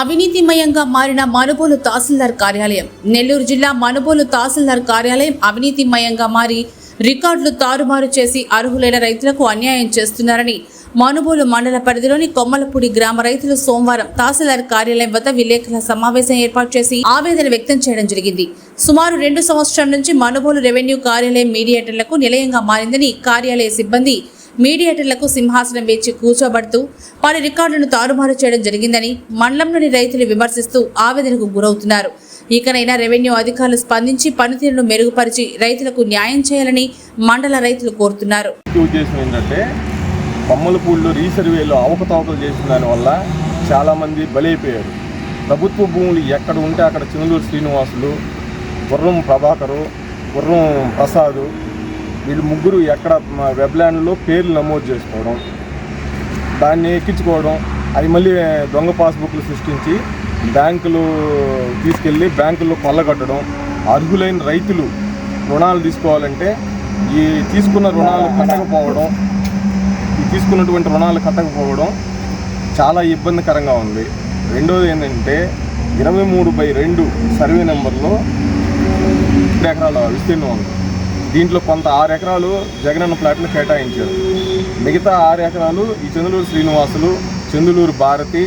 అవినీతిమయంగా మారిన మనుబోలు తహసీల్దార్ కార్యాలయం. నెల్లూరు జిల్లా మనుబోలు తహసీల్దార్ కార్యాలయం అవినీతిమయంగా మారి రికార్డులు తారుమారు చేసి అర్హులైన రైతులకు అన్యాయం చేస్తున్నారని మనుబోలు మండల పరిధిలోని కొమ్మలపూడి గ్రామ రైతులు సోమవారం తహసీల్దార్ కార్యాలయం వద్ద విలేకరుల సమావేశం ఏర్పాటు చేసి ఆవేదన వ్యక్తం చేయడం జరిగింది. సుమారు రెండు సంవత్సరాల నుంచి మనుబోలు రెవెన్యూ కార్యాలయం మీడియేటర్లకు నిలయంగా మారిందని కార్యాలయ సిబ్బంది మీడియేటర్లకు సింహాసనం వేచి కూర్చోబడుతూ పలు రికార్డులను తారుమారు చేయడం జరిగిందని మండలంలోని రైతులు విమర్శిస్తూ ఆవేదనకు గురవుతున్నారు. ఇకనైనా రెవెన్యూ అధికారులు స్పందించి పనితీరును మెరుగుపరిచి రైతులకు న్యాయం చేయాలని మండల రైతులు కోరుతున్నారు. ముఖ్య ఉద్దేశం కొమ్మలపూడిలో రీసర్వేలో అవకతవకలు చేసిన దానివల్ల చాలామంది బలైపోయారు. ప్రభుత్వ భూములు ఎక్కడ ఉంటే అక్కడ చంద్రూరు శ్రీనివాసులు గుర్రం ప్రభాకరు గుర్రం ప్రసాదు వీళ్ళు ముగ్గురు ఎక్కడ మా వెబ్లాండ్లో పేర్లు నమోదు చేసుకోవడం దాన్ని ఎక్కించుకోవడం అది మళ్ళీ దొంగ పాస్బుక్లు సృష్టించి బ్యాంకులు తీసుకెళ్ళి బ్యాంకుల్లో కొల్లగట్టడం అర్హులైన రైతులు రుణాలు తీసుకోవాలంటే ఈ తీసుకున్న రుణాలు కట్టకపోవడం ఈ తీసుకున్నటువంటి రుణాలు కట్టకపోవడం చాలా ఇబ్బందికరంగా ఉంది. రెండోది ఏంటంటే ఇరవై మూడు బై రెండు సర్వే నెంబర్లో ఎకరాల విస్తీర్ణం ఉంది. దీంట్లో కొంత ఆరు ఎకరాలు జగనన్న ప్లాట్లు కేటాయించారు. మిగతా ఆరు ఎకరాలు ఈ చందులూరు శ్రీనివాసులు చందులూరు భారతి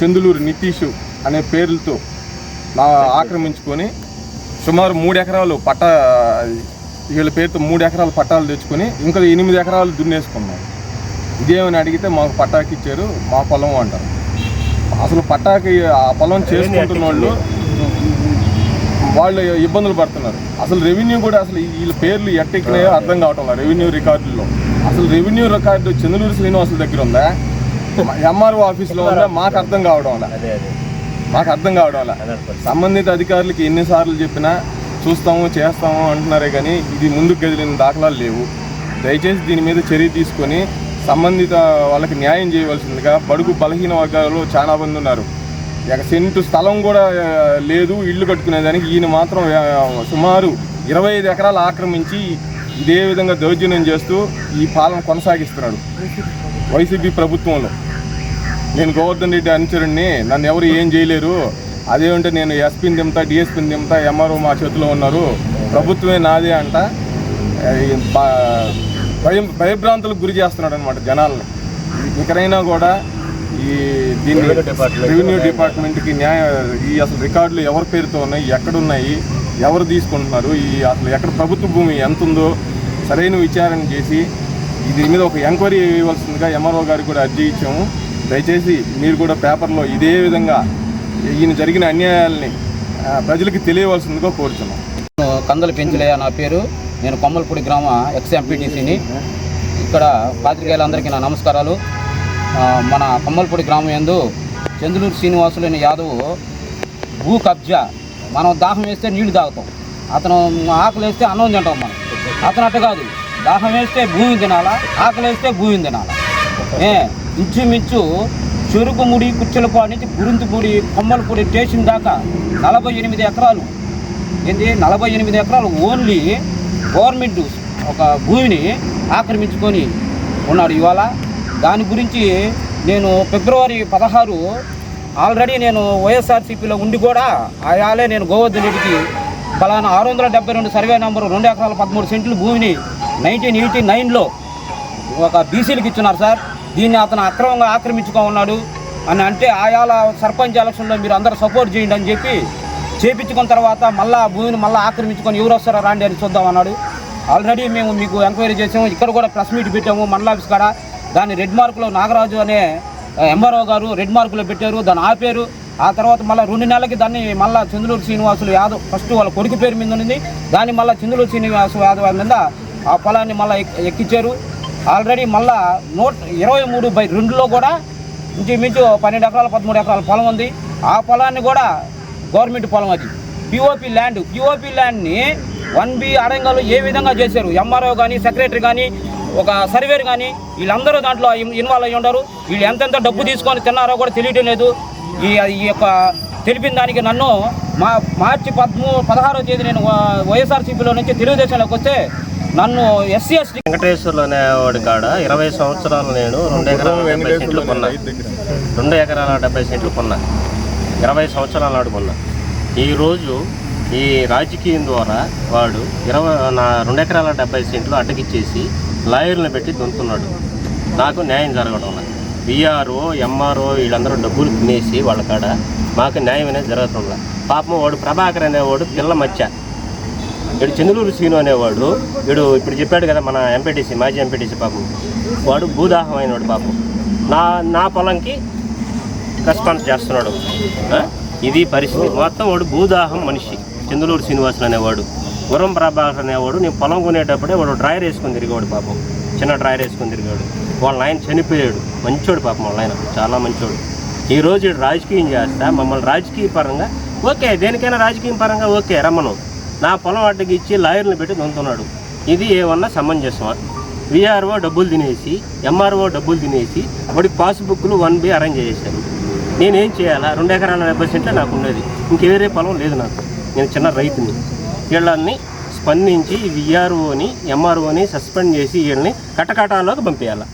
చందులూరు నితీషు అనే పేర్లతో ఆక్రమించుకొని సుమారు మూడు ఎకరాలు పట్ట వీళ్ళ పేరుతో మూడు ఎకరాలు పట్టాలు తెచ్చుకొని ఇంకా ఎనిమిది ఎకరాలు దున్నేసుకున్నాం. ఇదేమని అడిగితే మాకు పట్టాకి ఇచ్చారు మా పొలం అంటారు. అసలు పట్టాకి ఆ పొలం చేసుకుంటున్న వాళ్ళు వాళ్ళు ఇబ్బందులు పడుతున్నారు. అసలు రెవెన్యూ కూడా అసలు వీళ్ళ పేర్లు ఎట్టెక్కినాయో అర్థం కావటం రెవెన్యూ రికార్డుల్లో. అసలు రెవెన్యూ రికార్డు చంద్రూరు శ్రీనివాసుల దగ్గర ఉందా? ఎంఆర్ఓ ఆఫీస్లో ఉందా? మాకు అర్థం కావడం మాకు అర్థం కావడం. సంబంధిత అధికారులకి ఎన్నిసార్లు చెప్పినా చూస్తాము చేస్తాము అంటున్నారే కానీ ఇది ముందుకు కదిలిన దాఖలాలు లేవు. దయచేసి దీని మీద చర్య తీసుకొని సంబంధిత వాళ్ళకి న్యాయం చేయవలసిందిగా బడుగు బలహీన వర్గాలు చాలా మంది ఉన్నారు. ఇక సెంటు స్థలం కూడా లేదు. ఇల్లు కట్టుకునేదానికి ఈయన మాత్రం సుమారు ఇరవై ఐదు ఎకరాలు ఆక్రమించి ఇదే విధంగా దౌర్జన్యం చేస్తూ ఈ పాలన కొనసాగిస్తున్నాడు వైసీపీ ప్రభుత్వంలో. నేను గోవర్ధన్ రెడ్డి అనుచరుణ్ణి నన్ను ఎవరు ఏం చేయలేరు. అదేమంటే నేను ఎస్పీని దింపుతా డిఎస్పీని దింపుతా ఎంఆర్ఓ మా చేతిలో ఉన్నారు. ప్రభుత్వమే నాదే అంట. భయం భయభ్రాంతులకు గురి చేస్తున్నాడు అనమాట జనాల్ని. ఇకరైనా కూడా ఈ దీన్ని రెవెన్యూ డిపార్ట్మెంట్ రెవెన్యూ డిపార్ట్మెంట్కి న్యాయ ఈ అసలు రికార్డులు ఎవరి పేరుతో ఉన్నాయి ఎక్కడున్నాయి ఎవరు తీసుకుంటున్నారు ఈ అసలు ఎక్కడ ప్రభుత్వ భూమి ఎంత ఉందో సరైన విచారణ చేసి దీని మీద ఒక ఎంక్వైరీ ఇవ్వాల్సిందిగా ఎంఆర్ఓ గారికి కూడా అర్జీ ఇచ్చాము. దయచేసి మీరు కూడా పేపర్లో ఇదే విధంగా ఈయన జరిగిన అన్యాయాల్ని ప్రజలకి తెలియవలసిందిగా కోరుతున్నాం నేను కందల పెంచులయ్య నా పేరు. నేను కొమ్మలపూడి గ్రామ ఎక్స్ ఎంపీటీసీని. ఇక్కడ పాత్రికేయులందరికీ నా నమస్కారాలు. మన కొమ్మలపూడి గ్రామం యందు చంద్రూరు శ్రీనివాసులు అనే యాదవ్ భూ కబ్జా మనం దాహం వేస్తే నీళ్ళు తాగుతాం. అతను ఆకులు వేస్తే అన్నం తింటాం మనం. అతను అట్ట కాదు. దాహం వేస్తే భూమి తినాలా? ఆకలి వేస్తే భూమి తినాలా? ఏ ఇంచుమించు చెరుకుముడి కుచ్చెలపాడు నుంచి గురింతుపూడి కొమ్మలపూడి స్టేషన్ దాకా నలభై ఎనిమిది ఎకరాలు. ఏంటి నలభై ఎనిమిది ఎకరాలు ఓన్లీ గవర్నమెంట్ ఒక భూమిని ఆక్రమించుకొని ఉన్నాడు ఇవాళ. దాని గురించి నేను ఫిబ్రవరి పదహారు ఆల్రెడీ నేను వైఎస్ఆర్సీపీలో ఉండి కూడా ఆయాలే నేను గోవర్ధన్ రెడ్డికి ఫలానా ఆరు వందల డెబ్బై రెండు సర్వే నెంబరు రెండు ఎకరాల పదమూడు సెంట్లు భూమిని నైన్టీన్ ఎయిటీ నైన్లో ఒక బీసీలకు ఇచ్చున్నారు సార్. దీన్ని అతను అక్రమంగా ఆక్రమించుకో ఉన్నాడు అని అంటే ఆయాల సర్పంచ్ ఎలక్షన్లో మీరు అందరూ సపోర్ట్ చేయండి అని చెప్పి చేపించుకున్న తర్వాత మళ్ళా ఆ భూమిని మళ్ళీ ఆక్రమించుకొని ఎవరు వస్తారో రాండి అని చూద్దాం అన్నాడు. ఆల్రెడీ మేము మీకు ఎంక్వైరీ చేసాము. ఇక్కడ కూడా ప్రెస్ మీట్ పెట్టాము. మండల ఆఫీస్ కాడ దాన్ని రెడ్ మార్కులో నాగరాజు అనే ఎంఆర్ఓ గారు రెడ్ మార్కులో పెట్టారు దాన్ని ఆపారు. ఆ తర్వాత మళ్ళీ రెండు నెలలకి దాన్ని మళ్ళీ చంద్రూరు శ్రీనివాసులు యాదవ్ ఫస్ట్ వాళ్ళ కొడుకు పేరు మీద ఉంది దాన్ని మళ్ళీ చంద్రూరు శ్రీనివాసు యాదవ్ మీద ఆ పొలాన్ని మళ్ళీ ఎక్కించారు ఆల్రెడీ మళ్ళా నూట ఇరవై మూడు బై రెండులో కూడా ఇంచుమించు పన్నెండు ఎకరాల పదమూడు ఎకరాల పొలం ఉంది. ఆ పొలాన్ని కూడా గవర్నమెంట్ పొలం అది. పిఓపి ల్యాండ్ పిఓపి ల్యాండ్ని వన్ బి అడంగాలు ఏ విధంగా చేశారు? ఎంఆర్ఓ కానీ సెక్రటరీ కానీ ఒక సర్వేర్ కానీ వీళ్ళందరూ దాంట్లో ఇన్వాల్వ్ అయ్యి ఉండరు. వీళ్ళు ఎంతెంత డబ్బు తీసుకొని తిన్నారో కూడా తెలియటం లేదు. ఈ ఈ యొక్క తెలిపిన దానికి నన్ను మా మార్చి పదమూ పదహారో తేదీ నేను వైఎస్ఆర్సీపీలో నుంచి తెలుగుదేశంలోకి వస్తే నన్ను ఎస్సీ ఎస్టీ వెంకటేశ్వర్లు అనేవాడి కాడ ఇరవై సంవత్సరాలు నేను రెండు ఎకరాల డెబ్బై సెంట్లు కొన్నా. రెండు ఎకరాల డెబ్బై సెంట్లు కొన్నా. ఇరవై సంవత్సరాల నాడు కొన్నా. ఈరోజు ఈ రాజకీయం ద్వారా వాడు ఇరవై నా రెండు ఎకరాల డెబ్బై సెంట్లు అడ్డకిచ్చేసి లాయర్లు పెట్టి దొంతున్నాడు. నాకు న్యాయం జరగడం లేదు. ఎంఆర్ఓ వీళ్ళందరూ డబ్బులు తినేసి వాళ్ళ కాడ మాకు న్యాయం అనేది జరుగుతుంది పాపం వాడు ప్రభాకర్ అనేవాడు పిల్ల మచ్చ. వీడు చంద్రూరు శ్రీను అనేవాడు వీడు ఇప్పుడు చెప్పాడు కదా మన ఎంపీటీసీ మాజీ ఎంపీటీసీ పాపం. వాడు భూదాహం అయినవాడు పాపం. నా నా పొలంకి రెస్పాన్స్ చేస్తున్నాడు. ఇది పరిస్థితి. మొత్తం వాడు భూదాహం మనిషి. చంద్రూరు శ్రీనివాసులు అనేవాడు. గురం ప్రభాకర్ అనేవాడు నేను పొలం కొనేటప్పుడే వాడు డ్రైవర్ వేసుకుని తిరిగాడు పాపం. చిన్న డ్రాయర్ వేసుకుని తిరిగాడు వాళ్ళ ఆయన చనిపోయాడు. మంచోడు పాపం వాళ్ళ ఆయన చాలా మంచోడు. ఈరోజు రాజకీయం చేస్తా మమ్మల్ని రాజకీయ పరంగా ఓకే దేనికైనా రాజకీయ పరంగా ఓకే రమ్మను. నా పొలం అడ్డకి ఇచ్చి లాయర్ని పెట్టి దొంతున్నాడు ఇది ఏమన్నా సమంజసమా? విఆర్ఓ డబ్బులు తినేసి ఎంఆర్ఓ డబ్బులు తినేసి వాడికి పాస్బుక్లు వన్ బి అరేంజ్ చేసేసారు నేనేం చేయాలా? రెండు ఎకరాల డెబ్బై సెంట్లే నాకు ఉండేది ఇంకేరే పొలం లేదు నాకు. నేను చిన్న రైతుని. వీళ్ళని స్పందించి విఆర్ఓని ఎంఆర్ఓని సస్పెండ్ చేసి వీళ్ళని కటకటాల్లోకి పంపించాలి